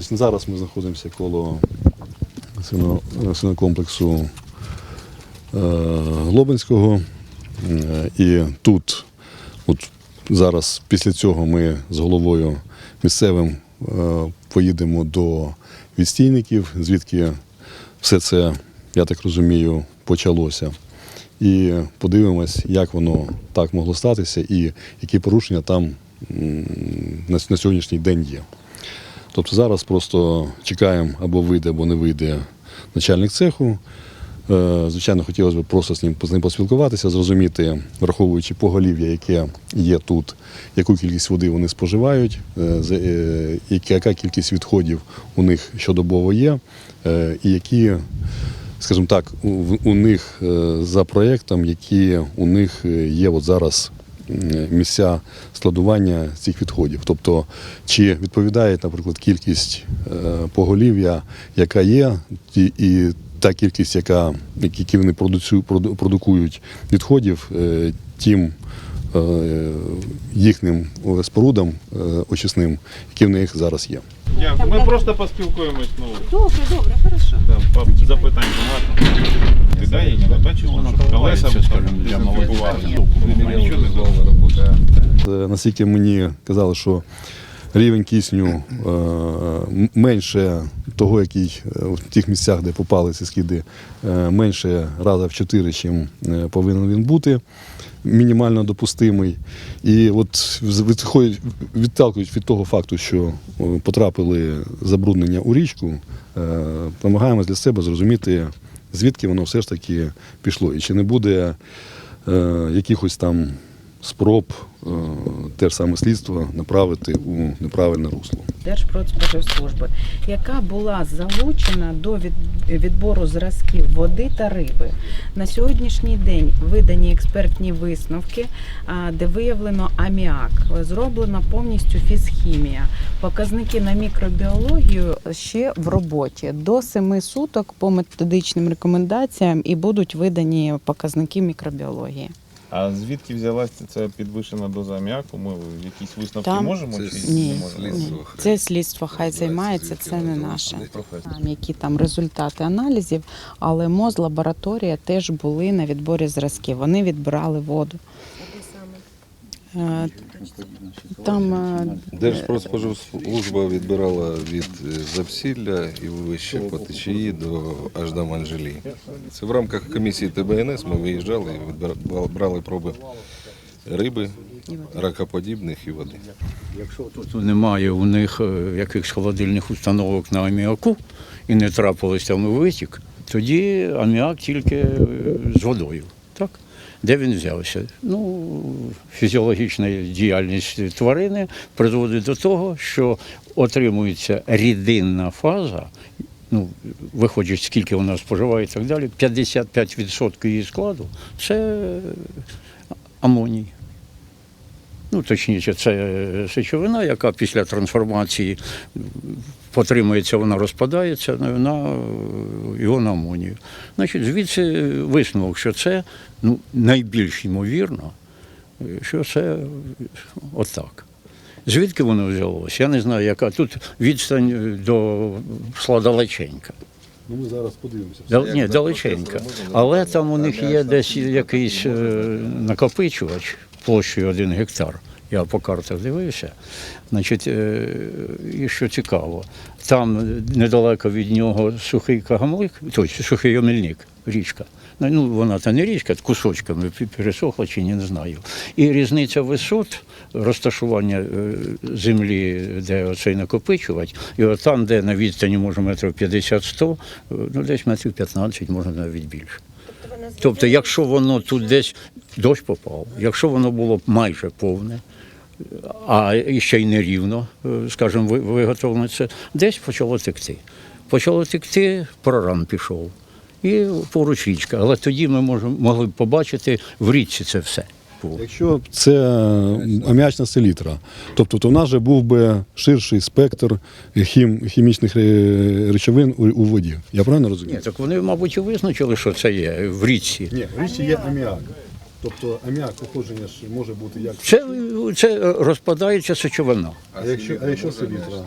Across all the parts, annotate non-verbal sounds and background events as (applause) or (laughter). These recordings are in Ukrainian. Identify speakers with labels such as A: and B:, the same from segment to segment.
A: Значить, зараз ми знаходимося коло свинокомплексу е, Глобинського. Е, І тут, от зараз, після цього, ми з головою місцевим е, поїдемо до відстійників, звідки все це, я так розумію, почалося. І подивимось, як воно так могло статися і які порушення там на сьогоднішній день є. Тобто зараз просто чекаємо або вийде, або не вийде начальник цеху. Е, Звичайно, хотілося б просто з ним, з ним поспілкуватися, зрозуміти, враховуючи поголів'я, яке є тут, яку кількість води вони споживають, е, е, яка кількість відходів у них щодобово є, і які, скажімо так, у, них за проєктом, які у них є от зараз місця складування цих відходів. Тобто, чи відповідає, наприклад, кількість е, поголів'я, яка є, і, та кількість, яка, які вони продукують відходів, е, тим їхнім е, спорудам е, очисним, які в них зараз є.
B: Дякую. Ми просто поспілкуємось. Ну,
C: Добре, добре, хорошо.
B: да, запитань багато. Ти дай її не бачиш, що колеса
D: для молодого.
B: Нічого не зробили.
A: Е, Наскільки мені казали, що рівень кисню е, менше того, який е, в тих місцях, де попали ці скиди, е, менше раза в чотири, чим е, повинен він бути. Мінімально допустимий. І от відталкують від того факту, що е, потрапили забруднення у річку, е, намагаємось для себе зрозуміти, звідки воно все ж таки пішло. І чи не буде е, якихось там спроб е, те ж саме слідство направити у неправильне русло.
C: Держпродспоживслужби, яка була залучена до від- відбору зразків води та риби. На сьогоднішній день видані експертні висновки, де виявлено аміак. Зроблена повністю фізхімія. Показники на мікробіологію ще в роботі. До 7 суток по методичним рекомендаціям і будуть видані показники мікробіології.
B: А звідки взялася ця підвищена доза аміаку? Ми якісь висновки
C: Там-
B: можемо
E: Це
B: чи
C: Ні,
B: не можемо?
C: ні.
E: Слідство хай
C: це слідство хай займається, це не наше. Там, які там результати аналізів, але МОЗ лабораторія теж були на відборі зразків. Вони відбирали воду. Там е,
E: Держпродспоживслужба відбирала від е, Запсілля і вище по течії до аж до Манжелі. Це в рамках комісії ТБНС ми виїжджали і брали проби риби, ракоподібних і води.
D: Якщо тут немає у них е, якихось холодильних установок на аміаку і не трапилось там витік, тоді аміак тільки з водою. Так? Де він взявся? Ну, фізіологічна діяльність тварини призводить до того, що отримується рідинна фаза, ну, виходить, скільки вона споживає і так далі, 55% її складу це амоній. Ну, точніше, це сечовина, яка після трансформації потримується, вона розпадається на, на іон амонію. Значить, звідси висновок, що це ну, найбільш ймовірно, що це отак. Звідки воно взялося? Я не знаю, яка тут відстань до Сладалеченька.
A: Ну ми зараз подивимося.
D: Дал, ні, далеченька. Але там у них є десь якийсь е, накопичувач площею 1 гектар. Я по картах дивився. Значить, е, і що цікаво, там недалеко від нього сухий кагамлик, тобто сухий омельник, річка. Ну, вона та не річка, кусочками пересохла чи ні, не знаю. І різниця висот, розташування е, землі, де оцей накопичувач, і от там, де на відстані може метрів 50-100, е, ну десь метрів 15, може навіть більше. Тобто, якщо воно тут десь дощ попав, якщо воно було майже повне, а ще й нерівно, е, скажімо, виготовлено це, десь почало текти. Почало текти, проран пішов. І поруч річка. Але тоді ми можемо, могли б побачити в річці це все. Було.
A: Якщо це аміачна селітра, тобто то в нас же був би ширший спектр хім, хімічних речовин у, у воді. Я правильно розумію?
D: Ні, так вони, мабуть, і визначили, що це є в річці.
A: Ні, в річці є аміак. Тобто аміак походження ж може бути як.
D: Це, це розпадається сечовина.
A: А якщо, а якщо селітра?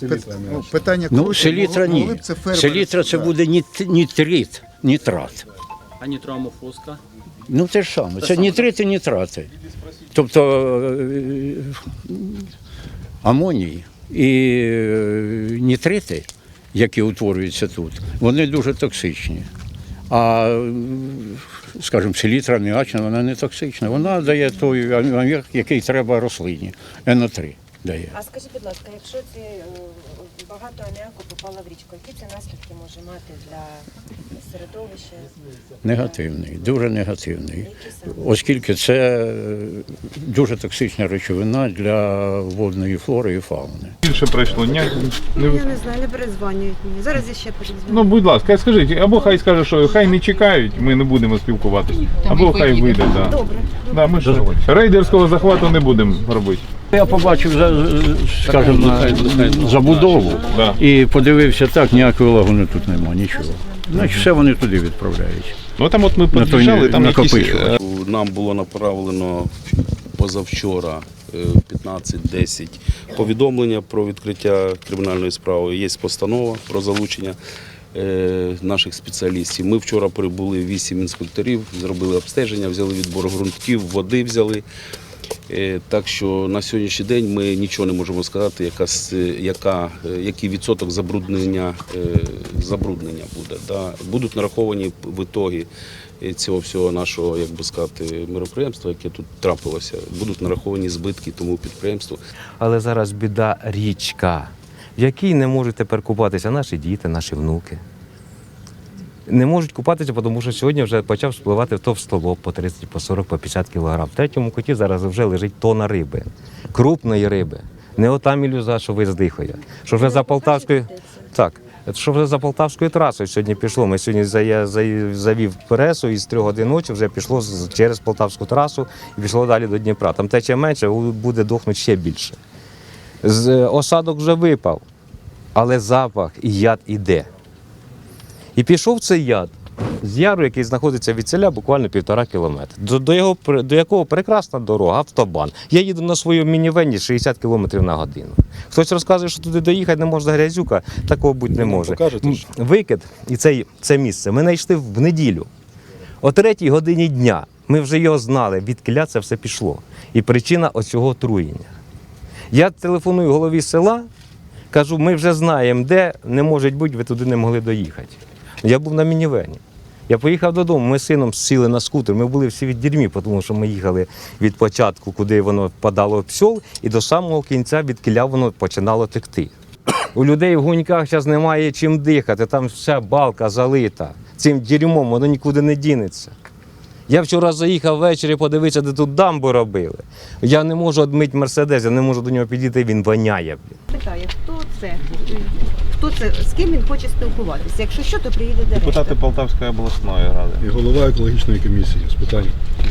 A: селітра
F: ну, питання
D: Ну, селітра ні. Селітра це буде ніт- нітрит, нітрат.
G: А нітроамофоска?
D: Ну це ж саме. Це нітрити, нітрати. Тобто е, амоній і е, нітрити, які утворюються тут, вони дуже токсичні. А, е, скажімо, селітра м'ячна, вона не токсична. Вона дає той аміак, який треба рослині. НО3 дає.
H: А скажіть, будь ласка, якщо це е, багато аміаку попало в річку, які це наслідки може мати для середовища?
D: Негативний, дуже негативний. Оскільки це е, дуже токсична речовина для водної флори і фауни.
B: Більше пройшло. Ні, не...
I: Я не знаю, не перезванюють мені. Зараз я ще перезвоню.
B: Ну, будь ласка, скажіть, або хай скаже, що хай не чекають, ми не будемо спілкуватися, або хай вийде. Да.
I: Добре.
B: Да, ми ж рейдерського захвату не будемо робити.
D: Я побачив, за- скажімо, забудову
B: Да.
D: і подивився так, ніякої лагуни тут немає, нічого. Значить, все вони туди відправляють.
B: Ну там от ми під'їжджали, там якісь... е,
J: Нам було направлено позавчора е, в 15.10 повідомлення про відкриття кримінальної справи. Є постанова про залучення е, наших спеціалістів. Ми вчора прибули вісім інспекторів, зробили обстеження, взяли відбор ґрунтів, води взяли. Е, Так що на сьогоднішній день ми нічого не можемо сказати, яка, яка, е, який відсоток забруднення, е, забруднення буде. Да. Будуть нараховані в ітогі е, цього всього нашого, як би сказати, мероприємства, яке тут трапилося. Будуть нараховані збитки тому підприємству.
K: Але зараз біда річка, в якій не можуть тепер купатися наші діти, наші внуки. Не можуть купатися, тому що сьогодні вже почав спливати товстолоб по 30, по 40, по 50 кілограм. В третьому коті зараз вже лежить тона риби, крупної риби. Не ота мілюза, що виздихає. Що вже за Полтавською. Так. Що вже за Полтавською трасою сьогодні пішло. Ми сьогодні завів пресу і з трьох годин ночі вже пішло через Полтавську трасу і пішло далі до Дніпра. Там тече менше, буде дохнути ще більше. З осадок вже випав, але запах і яд іде. І пішов цей яд з яру, який знаходиться від селя буквально півтора кілометра. До, до, його, до якого прекрасна дорога, автобан. Я їду на своєму мінівені 60 кілометрів на годину. Хтось розказує, що туди доїхати не можна грязюка, такого бути не може.
A: покажете ж.
K: Викид і цей, це місце ми знайшли в неділю. О третій годині дня ми вже його знали, відкиля це все пішло. І причина оцього отруєння. Я телефоную голові села, кажу, ми вже знаємо, де не може бути, ви туди не могли доїхати. Я був на мінівені. Я поїхав додому, ми з сином сіли на скутер. Ми були всі від дірмі, тому що ми їхали від початку, куди воно впадало в псьол, і до самого кінця від кіля воно починало текти. (coughs) У людей в гуньках зараз немає чим дихати, там вся балка залита. Цим дерьмом воно нікуди не дінеться. Я вчора заїхав ввечері подивитися, де тут дамбу робили. Я не можу одмити мерседес, я не можу до нього підійти, він воняє.
I: Питає, хто це? Хто це? З ким він хоче спілкуватися? Якщо що, то приїде директор.
B: Депутати Полтавської обласної ради.
A: І голова екологічної комісії з питань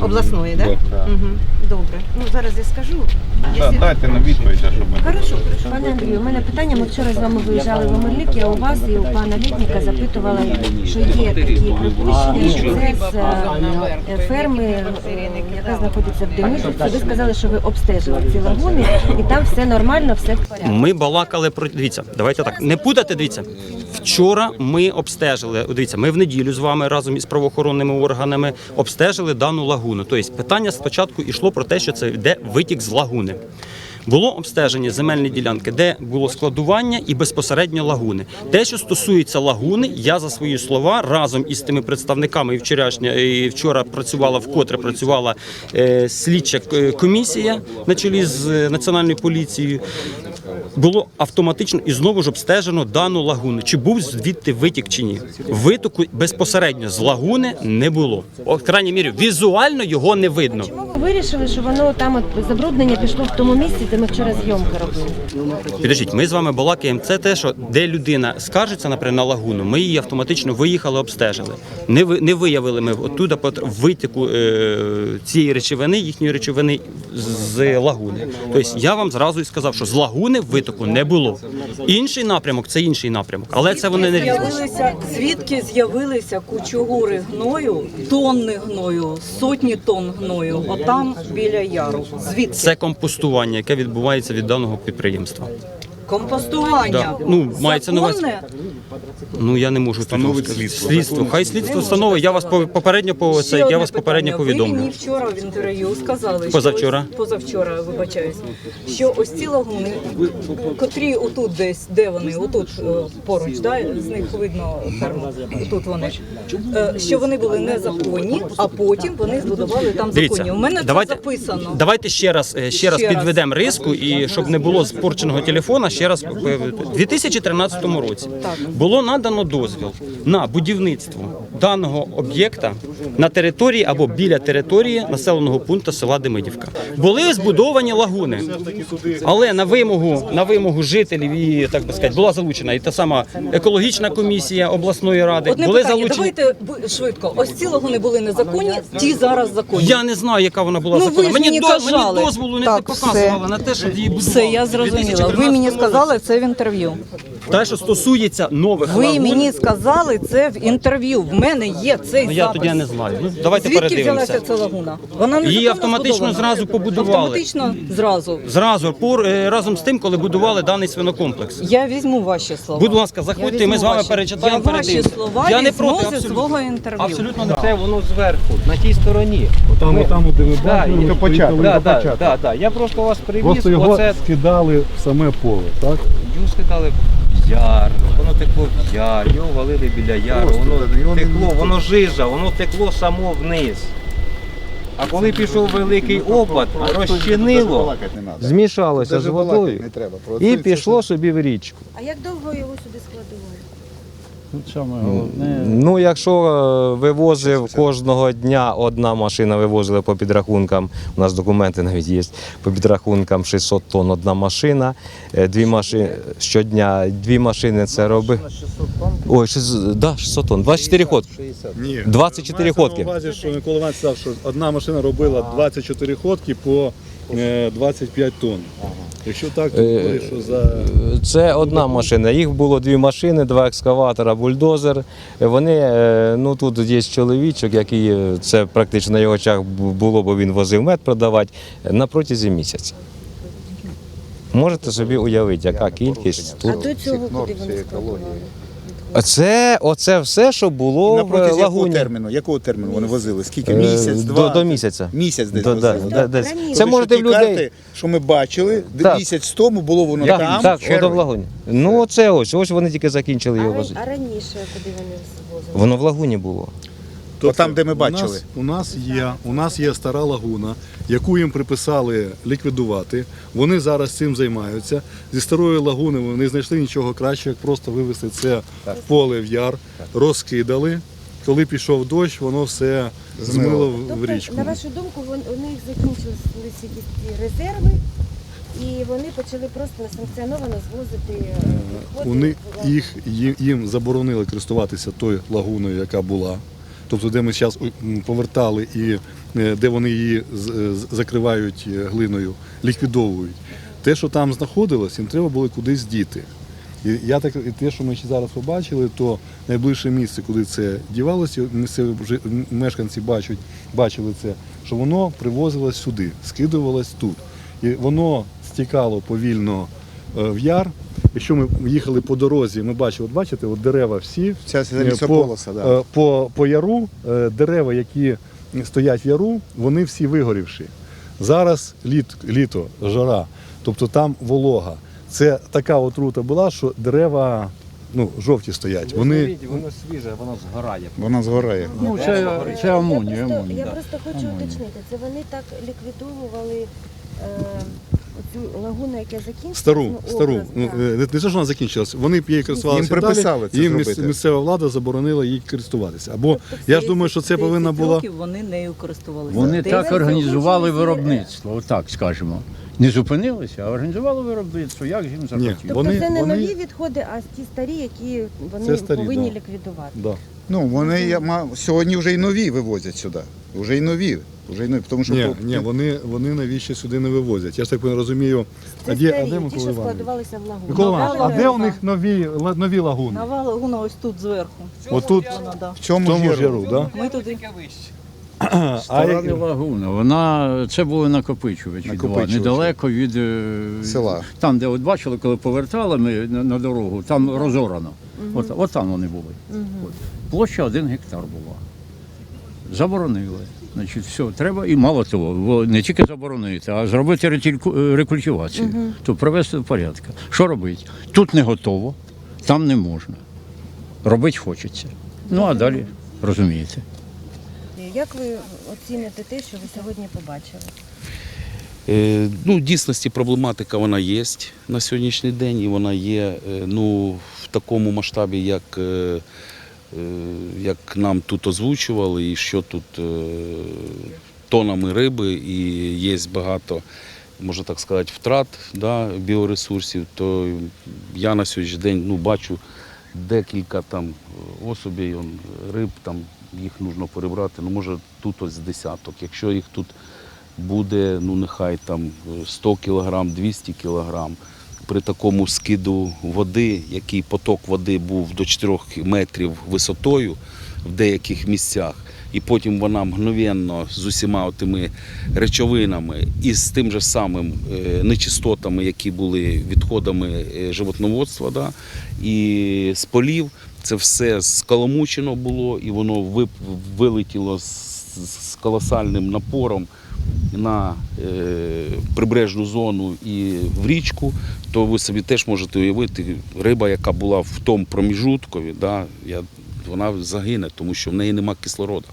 I: Обласної, так?
A: Да.
B: Да.
I: Угу. Добре. Ну зараз я скажу.
B: Да,
I: Якщо-
B: дайте нам відповідь, а щоб ми...
I: Хорошо, хорошо.
H: Пане Андрію, у мене питання. Ми вчора з вами виїжджали в Омерлік, я у вас і у пана Літніка запитувала, що є такі припущення, що це з е, ферми, е, яка знаходиться в Демидівці. Ви сказали, що ви обстежили ці лагуни, і там все нормально, все в порядку.
G: Ми балакали про. Дивіться, давайте так. Не путати, дивіться. Вчора ми обстежили. Дивіться, ми в неділю з вами разом із правоохоронними органами обстежили дану лагуну. Тобто питання спочатку йшло про те, що це йде витік з лагуни. Було обстеження земельні ділянки, де було складування і безпосередньо лагуни. Те, що стосується лагуни, я за свої слова разом із тими представниками і вчорашня і вчора працювала вкотре працювала е, слідча е, комісія на чолі з е, національною поліцією. Було автоматично і знову ж обстежено дану лагуну. Чи був звідти витік чи ні? Витоку безпосередньо з лагуни не було. О, в крайній мірі візуально його не видно.
H: Чому ви вирішили, що воно там от забруднення пішло в тому місці, де ми вчора зйомки робили?
G: Підождіть, ми з вами балакаємо. Це те, що де людина скаржиться, наприклад, на лагуну, ми її автоматично виїхали, обстежили. Не ви не виявили ми оттуда витоку е, цієї речовини, їхньої речовини з лагуни. Тобто я вам зразу і сказав, що з лагуни витоку не було. Інший напрямок це інший напрямок, але це вони не
L: З'явилися, звідки з'явилися кучугури гною, тонни гною, сотні тонн гною, отам біля яру. Звідки?
G: це компостування, яке відбувається від даного підприємства.
L: Компостування.
G: Да. Ну, мається на увазі.
L: Законне?
G: Ну я не можу сказати.
J: слідство.
G: Слідство. Хай слідство встановить. Я вас по- попередньо по
L: Ще
G: це. Я
L: одне
G: вас попередньо
L: питання. Ви
G: повідомлю.
L: мені вчора в інтерв'ю сказали,
G: Позавчора.
L: що ось, позавчора, вибачаюсь, що ось ці лагуни, котрі отут десь, де вони, отут е, поруч, да, з них видно ферму, отут вони, е, що вони були незаконні, а потім вони збудували там
G: Дивіться.
L: У мене
G: давайте,
L: це записано.
G: Давайте ще раз, е, ще раз
L: Ще раз.
G: підведемо риску, і щоб не було спорченого телефона, ще раз е, у 2013 році було надано дозвіл на будівництво даного об'єкта на території або біля території населеного пункту села Демидівка. Були збудовані лагуни, але на вимогу на вимогу жителів і так би сказати, була залучена і та сама екологічна комісія обласної ради.
L: Одне
G: були
L: питання,
G: залучені.
L: давайте швидко. Ось ці лагуни були незаконні, ті зараз законні.
G: Я не знаю, яка вона була
L: Ну,
G: законна. Мені,
L: мені
G: до, мені дозволу не
L: Так,
G: показували
L: все.
G: на те, щоб її будували.
L: Все, я зрозуміла. Ви мені сказали це в інтерв'ю.
G: Те, що стосується нових
L: Ви
G: лагун,
L: мені сказали це в інтерв'ю. В мене є цей
G: ну, я
L: запис.
G: тоді не знаю. Ну, давайте
L: Звідки
G: передивимося.
L: взялася ця лагуна? Вона
G: не
L: Її
G: автоматично
L: збудована?
G: зразу побудували.
L: Автоматично зразу.
G: Зразу пор, е, разом з тим, коли будували даний свинокомплекс.
L: Я візьму ваші слова.
G: Будь ласка, заходьте, ми з вами
L: ваші.
G: перечитаємо,
L: Я ваші
G: передивимося.
L: слова
G: Я не
L: візьму
G: проти,
L: зі
G: абсолютно.
L: свого інтерв'ю.
G: Абсолютно не
K: Це воно зверху, на тій стороні.
A: Там,
K: Ми-
A: там, де ми
K: Да,
A: бачили, то початок.
K: Да, да, да, да. Я просто вас привіз,
A: Просто його
K: оце
A: скидали в саме поле, так?
K: Його скидали в яр, воно текло в яр, його валили біля яру, воно текло, воно жижа, воно текло само вниз. А коли пішов великий опад, розчинило, змішалося з водою і пішло собі в річку.
H: А як довго його сюди складували?
K: Ну, якщо е, вивозив кожного дня одна машина, вивозили по підрахункам, у нас документи навіть є, по підрахункам 600 тонн одна машина, е, дві машини щодня, дві машини це робить. Ой, 600, да, 600 тонн, 24 ходки. 24
A: Мається на
K: ходки.
A: увазі, що Микола Іванович сказав, що одна машина робила 24 ходки по е, 25 тонн. Якщо так, то
K: Е,
A: що за
K: Це одна машина. Їх було дві машини, два екскаватора, бульдозер. Вони, е, ну тут є чоловічок, який е, це практично на його очах було, бо він возив мед продавати е, на протязі місяця. Можете собі уявити, яка кількість
H: А до цього куди вони складували?
K: Це оце все, що було
F: На
K: в
F: протязі якого
K: лагуні.
F: терміну? Якого терміну вони возили? Скільки?
K: Е,
F: Місяць,
K: до-
F: два?
K: до місяця.
F: Місяць десь
K: До- да,
F: возили.
K: да, десь.
H: Раніше.
K: Це
F: Тобто,
K: можете в
F: ті
K: людей.
F: карти, що ми бачили,
K: Так.
F: місяць тому було воно
K: Так,
F: там.
K: так,
F: в
K: воно в лагуні. Ну це ось, ось вони тільки закінчили його
H: ра-
K: возити.
H: а раніше куди вони возили?
K: Воно в лагуні було.
F: Отам, де ми
A: у нас, у нас є у нас є стара лагуна, яку їм приписали ліквідувати. Вони зараз цим займаються. Зі старої лагуни вони не знайшли нічого краще, як просто вивезти це в поле в яр, розкидали. Коли пішов дощ, воно все змило в- в
H: Тобто,
A: річку.
H: на вашу думку, вон- у них закінчилися якісь резерви, і вони почали просто несанкціоновано звозити е, відходи.
A: Вони їх їм заборонили користуватися тою лагуною, яка була. Тобто, де ми зараз повертали і е, де вони її е, закривають е, глиною, ліквідовують. Те, що там знаходилось, їм треба було кудись діти. І я так і те, що ми ще зараз побачили, то найближче місце, куди це дівалося, місцеві мешканці бачать, бачили це, що воно привозилось сюди, скидувалось тут. І воно стікало повільно в яр. Якщо ми їхали по дорозі, ми бачили, от бачите, от дерева всі
F: Ця,
A: е, по,
F: да.
A: е, по, по яру, е, дерева, які стоять в яру, вони всі вигорівші. Зараз літ, літо, жара, тобто там волога. Це така отрута була, що дерева ну, жовті стоять. Вони
K: воно свіже, воно згорає.
F: Вона згорає.
D: Ну, це, це
H: Я
D: амонія.
H: просто,
D: амонія.
H: я просто хочу уточнити, це вони так ліквідовували е, цю лагуну, яка закінчилась?
A: стару,
H: ну,
A: стару.
H: образ,
A: Ну,
H: так.
A: е, не, те, що вона закінчилась, вони б її користувалися
F: Їм приписали
A: далі,
F: це
A: їм міс-
F: зробити.
A: місцева влада заборонила їй користуватися. Або
L: Тобто
A: я ж думаю, що це
L: 10
A: повинна була.
L: років вони нею користувалися.
D: Вони
L: Десять
D: так організували
H: закінчилися,
D: виробництво, отак скажемо. Не зупинилися, а організували виробництво, як їм захотілося.
H: Тобто
A: Вони-
H: це не
A: вони-
H: нові відходи, а ті старі, які вони
A: Це старі,
H: повинні
A: да.
H: ліквідувати.
A: Да.
F: Ну, вони я ма- сьогодні вже й нові вивозять сюди. Вже й нові. Вже й нові, тому що
A: Ні,
F: по-
A: ні, вони, вони навіщо сюди не вивозять? Я ж так розумію. А де, а де
H: ті,
A: Микола
H: що
A: Іванович?
H: складувалися в лагуну.
A: Микола Іванович, а де у них нові, ла- нові лагуни?
L: Нова лагуна ось тут зверху.
A: Отут,
L: Вона, да.
F: в
A: в
F: цьому,
A: тому
F: жиру.
A: жару, да?
L: Ми туди
D: Стара не лагуна. Вона це були накопичувачі, два, недалеко від е,
F: Села.
D: Там, де от бачили, коли повертали ми на, на дорогу, там розорано. От, от там вони були. От. Площа один гектар була. Заборонили. Значить, все, треба і мало того, бо не тільки заборонити, а зробити ретільку- е, рекультивацію, то привести до порядку. Що робити? Тут не готово, там не можна. Робити хочеться. Ну а далі розумієте.
H: Як ви оціните те, що ви сьогодні побачили?
J: Е, Ну, в дійсності проблематика вона є на сьогоднішній день, і вона є е, ну, в такому масштабі, як, е, е, як нам тут озвучували, і що тут е, тонами риби, і є багато, можна так сказати, втрат да, біоресурсів, то я на сьогоднішній день ну, бачу декілька там особей, риб, там, їх потрібно перебрати, ну може тут ось десяток. Якщо їх тут буде, ну нехай там 100 кілограм, 200 кілограм. При такому скиду води, який поток води був до 4 метрів висотою в деяких місцях, і потім вона мгновенно з усіма тими речовинами і з тим же самим е, нечистотами, які були відходами е, животноводства, да, і з полів, це все скаламучено було, і воно вилетіло з колосальним напором на е, прибережну зону і в річку, то ви собі теж можете уявити, риба, яка була в тому проміжуткові, да, я, вона загине, тому що в неї нема кислорода.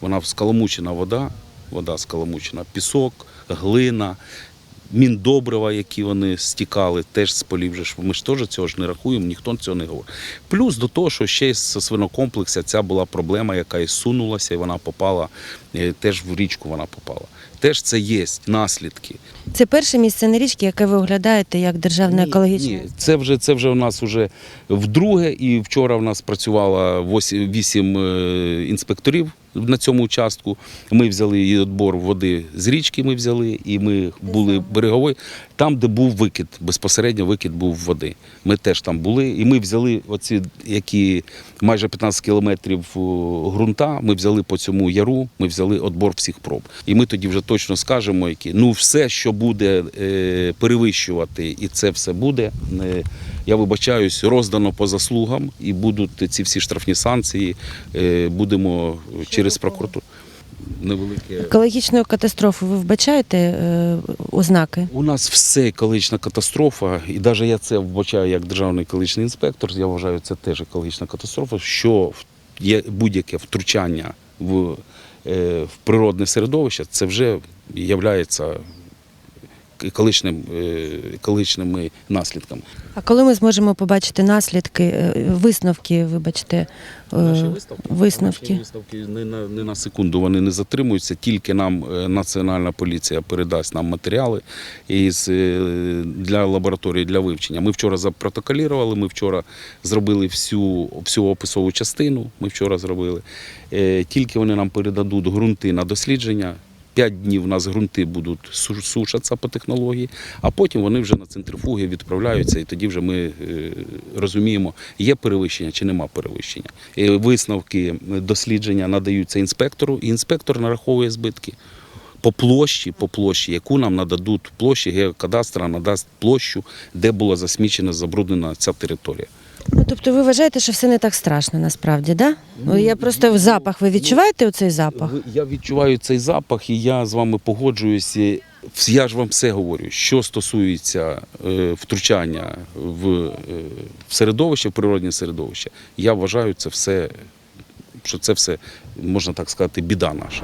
J: Вона скаламучена вода, вода скаламучена, пісок, глина, міндобрива, які вони стікали, теж з полів. Ми ж теж цього ж не рахуємо, ніхто цього не говорить. Плюс до того, що ще з свинокомплексу ця була проблема, яка і сунулася, і вона попала, е, теж в річку вона попала. Теж це є наслідки.
H: Це перше місце на річці, яке ви оглядаєте як державне
J: Ні,
H: екологічне.
J: Ні, це вже це вже у нас уже вдруге, і вчора в нас працювало вісім е, інспекторів на цьому участку. Ми взяли і відбор води з річки. Ми взяли, і ми були береговий, там, де був викид, безпосередньо викид був води. Ми теж там були, і ми взяли оці, які майже 15 кілометрів о, ґрунта. Ми взяли по цьому яру, ми взяли відбор всіх проб. І ми тоді вже точно скажемо, які ну все, що буде е, перевищувати, і це все буде. Я вибачаюсь, роздано по заслугам, і будуть ці всі штрафні санкції. е, Будемо через прокуратуру. Невелике.
H: Екологічної катастрофи ви вбачаєте е, ознаки?
J: У нас все екологічна катастрофа, і навіть я це вбачаю як державний екологічний інспектор. Я вважаю, це теж екологічна катастрофа, що є будь-яке втручання в, е, в природне середовище, це вже є екологічним, екологічними наслідками.
H: А коли ми зможемо побачити наслідки, е, висновки, вибачте, е,
J: Наші виставки,
H: висновки?
J: Наші виставки не на, не на секунду вони не затримуються, тільки нам е, Національна поліція передасть нам матеріали із, для лабораторії для вивчення. Ми вчора запротоколірували, ми вчора зробили всю, всю описову частину. Ми вчора зробили. Тільки вони нам передадуть ґрунти на дослідження. П'ять днів у нас ґрунти будуть сушатися по технології, а потім вони вже на центрифуги відправляються, і тоді вже ми е, розуміємо, є перевищення чи нема перевищення. І висновки дослідження надаються інспектору, і інспектор нараховує збитки. По площі, по площі, яку нам нададуть площі, геокадастра надасть площу, де була засмічена, забруднена ця територія.
H: Ну, тобто ви вважаєте, що все не так страшно насправді, да? Ну, Я просто запах. Ви відчуваєте оцей запах?
J: Я відчуваю цей запах, і я з вами погоджуюся. Я ж вам все говорю, що стосується е, втручання в, е, в середовище, в природне середовище, я вважаю це все, що це все, можна так сказати, біда наша.